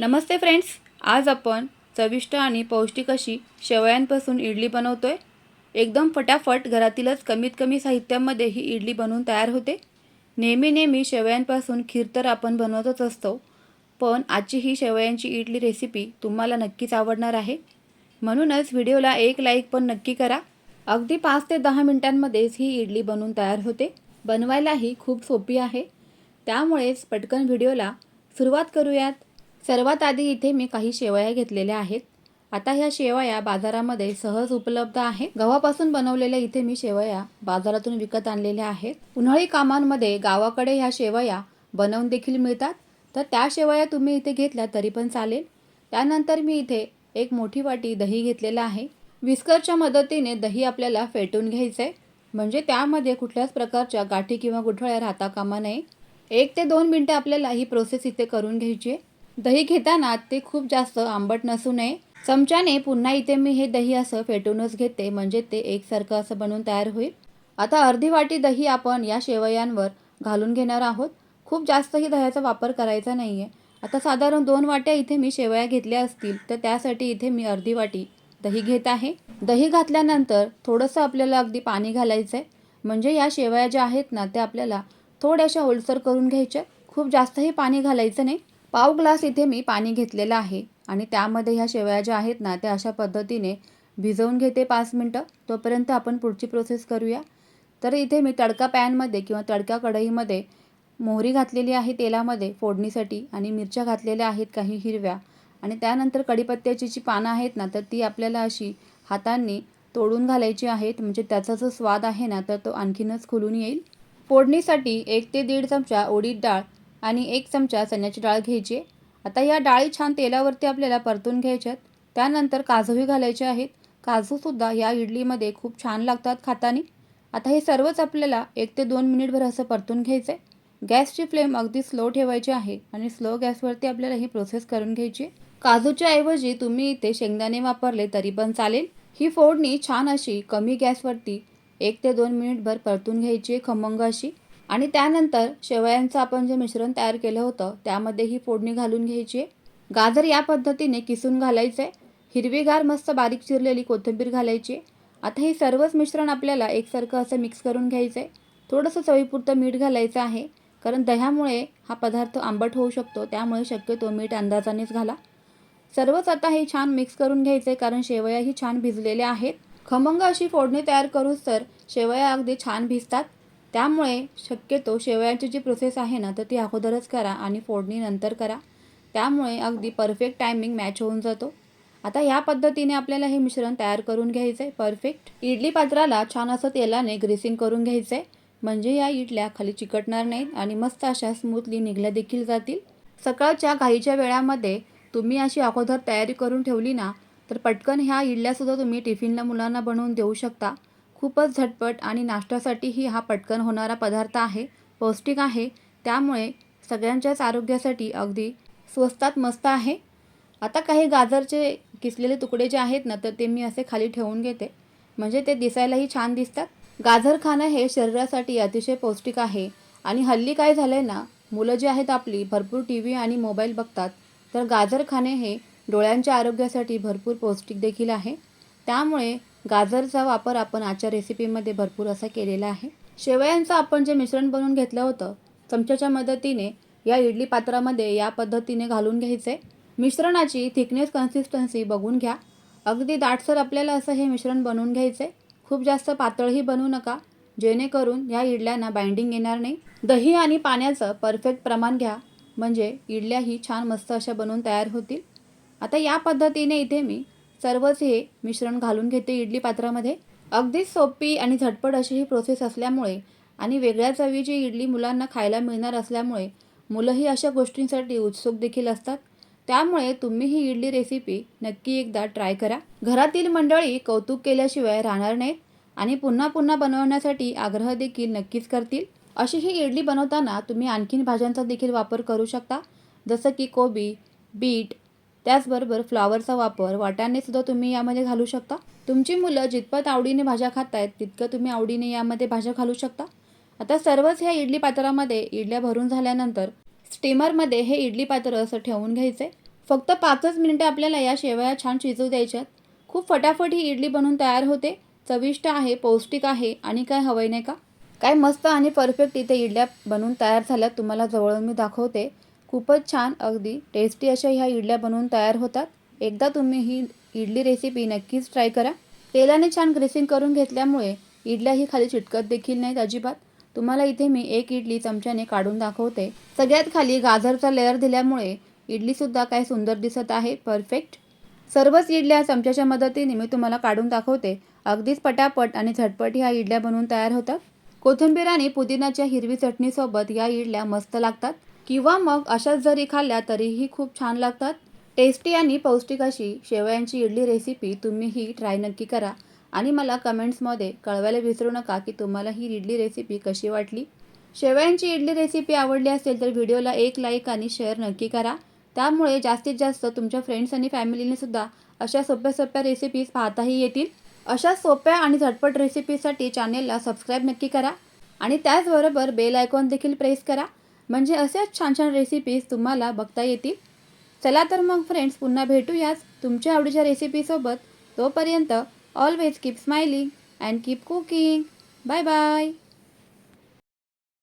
नमस्ते friends आज आपण चविष्ट आणि पौष्टिक अशी शेवयांपासून इडली बनवतोय. एकदम फटाफट घरातीलच कमीत कमी साहित्यामध्ये ही इडली बनवून तयार होते. नेहमी नेहमी शेवयांपासून खीर तर आपण बनवतच असतो पण आजची ही शेवयांची इडली रेसिपी तुम्हाला नक्कीच आवडणार आहे. म्हणूनच व्हिडिओला एक लाईक पण नक्की करा. अगदी पाच ते दहा मिनिटांमध्येच ही इडली बनवून तयार होते. बनवायलाही खूप सोपी आहे. त्यामुळेच पटकन व्हिडिओला सुरुवात करूयात. सर्वात आधी इथे मी काही शेवया घेतलेल्या आहेत. आता ह्या शेवया बाजारामध्ये सहज उपलब्ध आहे गव्हापासून बनवलेल्या इथे मी शेवया बाजारातून विकत आणलेल्या आहेत. उन्हाळी कामांमध्ये गावाकडे ह्या शेवया बनवून देखील मिळतात. तर त्या शेवया तुम्ही इथे घेतल्या तरी पण चालेल. त्यानंतर मी इथे एक मोठी वाटी दही घेतलेलं आहे. विस्करच्या मदतीने दही आपल्याला फेटून घ्यायचं आहे म्हणजे त्यामध्ये कुठल्याच प्रकारच्या गाठी किंवा गुठळ्या राहता कामा नये. एक ते दोन मिनटं आपल्याला ही प्रोसेस इथे करून घ्यायची आहे. दही घेताना ते खूप जास्त आंबट नसू नये. चमच्याने पुन्हा इथे मी हे दही असं फेटूनच घेते म्हणजे ते एकसारखं असं बनवून तयार होईल. आता अर्धी वाटी दही आपण या शेवयांवर घालून घेणार आहोत. खूप जास्तही दह्याचा वापर करायचा नाही आहे आता साधारण दोन वाट्या इथे मी शेवया घेतल्या असतील तर त्यासाठी इथे मी अर्धी वाटी दही घेत आहे. दही घातल्यानंतर थोडंसं आपल्याला अगदी पाणी घालायचं आहे म्हणजे या शेवया ज्या आहेत ना त्या आपल्याला थोड्याशा ओलसर करून घ्यायच्या. खूप जास्तही पाणी घालायचं नाही. पाव ग्लास इथे मी पाणी घेतलेलं आहे आणि त्यामध्ये ह्या शेवया ज्या आहेत ना त्या अशा पद्धतीने भिजवून घेते पाच मिनटं. तोपर्यंत आपण पुढची प्रोसेस करूया. तर इथे मी तडका पॅनमध्ये किंवा तडका कढईमध्ये मोहरी घातलेली आहे तेलामध्ये फोडणीसाठी आणि मिरच्या घातलेल्या आहेत काही हिरव्या. आणि त्यानंतर कढीपत्त्याची जी पानं आहेत ना तर ती आपल्याला अशी हातांनी तोडून घालायची आहेत. म्हणजे त्याचा जो स्वाद आहे ना तर तो आणखीनच खुलून येईल. फोडणीसाठी एक ते दीड चमचा उडीद डाळ आणि एक चमचा चण्याची डाळ घ्यायची आता या डाळी छान तेलावरती आपल्याला परतून घ्यायच्यात. त्यानंतर काजूही घालायचे आहेत. काजूसुद्धा या इडलीमध्ये खूप छान लागतात खातानी. आता हे सर्वच आपल्याला एक ते दोन मिनिटभर असं परतून घ्यायचं आहे गॅसची फ्लेम अगदी स्लो ठेवायची आहे आणि स्लो गॅसवरती आपल्याला ही प्रोसेस करून घ्यायची काजूच्या ऐवजी तुम्ही इथे शेंगदाणे वापरले तरी पण चालेल. ही फोडणी छान अशी कमी गॅसवरती एक ते दोन मिनिटभर परतून घ्यायची आहे खमंग अशी. आणि त्यानंतर शेवयांचं आपण जे मिश्रण तयार केलं होतं त्यामध्ये ही फोडणी घालून घ्यायची. गाजर या पद्धतीने किसून घालायचं. आहे हिरवीगार मस्त बारीक चिरलेली कोथिंबीर घालायची. आता हे सर्वच मिश्रण आपल्याला एकसारखं असं मिक्स करून घ्यायचं आहे थोडंसं चवीपुरतं मीठ घालायचं आहे कारण दह्यामुळे हा पदार्थ आंबट होऊ शकतो त्यामुळे शक्यतो मीठ अंदाजानेच घाला. सर्वच आता हे छान मिक्स करून घ्यायचे कारण शेवयाही छान भिजलेल्या आहेत. खमंग अशी फोडणी तयार करूच तर शेवया अगदी छान भिजतात. त्यामुळे शक्यतो शेवयांची जी प्रोसेस आहे ना तर ती अगोदरच करा आणि फोडणी नंतर करा. त्यामुळे अगदी परफेक्ट टायमिंग मॅच होऊन जातो. आता ह्या पद्धतीने आपल्याला हे मिश्रण तयार करून घ्यायचं आहे परफेक्ट इडली पात्राला छान असं तेलाने ग्रेसिंग करून घ्यायचं आहे म्हणजे या इडल्या खाली चिकटणार नाहीत आणि मस्त अशा स्मूथली निघल्या देखील जातील. सकाळच्या घाईच्या वेळामध्ये तुम्ही अशी अगोदर तयारी करून ठेवली ना तर पटकन ह्या इडल्यासुद्धा तुम्ही टिफिनला मुलांना बनवून देऊ शकता. खूपच झटपट आणि नाश्त्यासाठीही हा पटकन होणारा पदार्थ आहे पौष्टिक आहे. त्यामुळे सगळ्यांच्याच आरोग्यासाठी अगदी स्वस्तात मस्त आहे. आता काही गाजरचे किसलेले तुकडे जे आहेत ना तर ते मी असे खाली ठेवून घेते. म्हणजे ते दिसायलाही छान दिसतात. गाजर खाणं हे शरीरासाठी अतिशय पौष्टिक आहे. आणि हल्ली काय झालं आहे ना मुलं जी आहेत आपली भरपूर टी व्ही आणि मोबाईल बघतात तर गाजर खाणे हे डोळ्यांच्या आरोग्यासाठी भरपूर पौष्टिक देखील आहे. त्यामुळे गाजरचा वापर आपण आजच्या रेसिपीमध्ये भरपूर असा केलेला आहे. शेवयांचं आपण जे मिश्रण बनवून घेतलं होतं चमच्याच्या मदतीने या इडली पात्रामध्ये या पद्धतीने घालून घ्यायचे. मिश्रणाची थिकनेस कन्सिस्टन्सी बघून घ्या. अगदी दाटसर आपल्याला असं हे मिश्रण बनवून घ्यायचे. खूप जास्त पातळही बनवू नका. जेणेकरून या इडल्यांना बाइंडिंग येणार नाही. दही आणि पाण्याचं परफेक्ट प्रमाण घ्या. म्हणजे इडल्याही छान मस्त अशा बनवून तयार होतील. आता या पद्धतीने इथे मी सर्वच हे मिश्रण घालून घेते इडली पात्रामध्ये. अगदीच सोपी आणि झटपट अशी ही प्रोसेस असल्यामुळे आणि वेगळ्या चवीची इडली मुलांना खायला मिळणार असल्यामुळे मुलंही अशा गोष्टींसाठी उत्सुक देखील असतात. त्यामुळे तुम्ही ही इडली रेसिपी नक्की एकदा ट्राय करा. घरातील मंडळी कौतुक केल्याशिवाय राहणार नाहीत आणि पुन्हा पुन्हा बनवण्यासाठी आग्रह देखील नक्कीच करतील. अशी ही इडली बनवताना तुम्ही आणखीन भाज्यांचा देखील वापर करू शकता. जसं की कोबी बीट त्याचबरोबर फ्लॉवरचा वापर वाटाणे सुद्धा तुम्ही यामध्ये घालू शकता. तुमची मुलं जितपत आवडीने भाज्या खात आहेत तितकं तुम्ही आवडीने यामध्ये भाज्या घालू शकता. आता सर्वच ह्या इडली पात्रामध्ये इडल्या भरून झाल्यानंतर स्टीमरमध्ये हे इडली पात्र असं ठेवून घ्यायचे. फक्त पाचच मिनिटं आपल्याला या शेवया छान शिजवू द्यायच्यात. खूप फटाफट ही इडली बनवून तयार होते. चविष्ट आहे पौष्टिक आहे आणि काय हवंय नाही का? काय मस्त आणि परफेक्ट इथे इडल्या बनवून तयार झाल्यात तुम्हाला जवळून मी दाखवते. खूपच छान. अगदी टेस्टी अशा ह्या इडल्या बनवून तयार होतात. एकदा तुम्ही ही इडली रेसिपी नक्कीच ट्राय करा. तेलाने छान ग्रेसिंग करून घेतल्यामुळे इडल्या ही खाली चिटकत देखील नाहीत अजिबात. तुम्हाला इथे मी एक इडली चमच्याने काढून दाखवते. सगळ्यात खाली गाजरचा लेअर दिल्यामुळे इडलीसुद्धा काय सुंदर दिसत आहे. परफेक्ट सर्वच इडल्या चमच्याच्या मदतीने मी तुम्हाला काढून दाखवते. अगदीच पटापट आणि झटपट ह्या इडल्या बनवून तयार होतात. कोथिंबीर आणि पुदिनाच्या हिरवी चटणीसोबत या इडल्या मस्त लागतात. किंवा मग अशाच जरी खाल्ल्या तरीही खूप छान लागतात. टेस्टी आणि पौष्टिक अशी शेवयांची इडली रेसिपी तुम्हीही ट्राय नक्की करा. आणि मला कमेंट्समध्ये कळवायला विसरू नका की तुम्हाला ही इडली रेसिपी कशी वाटली. शेवयांची इडली रेसिपी आवडली असेल तर व्हिडिओला एक लाईक आणि शेअर नक्की करा. त्यामुळे जास्तीत जास्त तुमच्या फ्रेंड्स आणि फॅमिलीने सुद्धा अशा सोप्या सोप्या रेसिपीज पाहताही येतील. अशा सोप्या आणि झटपट रेसिपीसाठी चॅनेलला सबस्क्राईब नक्की करा. आणि त्याचबरोबर बेल आयकॉन देखील प्रेस करा. म्हणजे असेच छान छान रेसिपीज तुम्हाला बघता येतील. चला तर मग फ्रेंड्स पुन्हा भेटूयाच तुमच्या आवडीच्या रेसिपीसोबत तोपर्यंत always keep smiling and keep cooking bye bye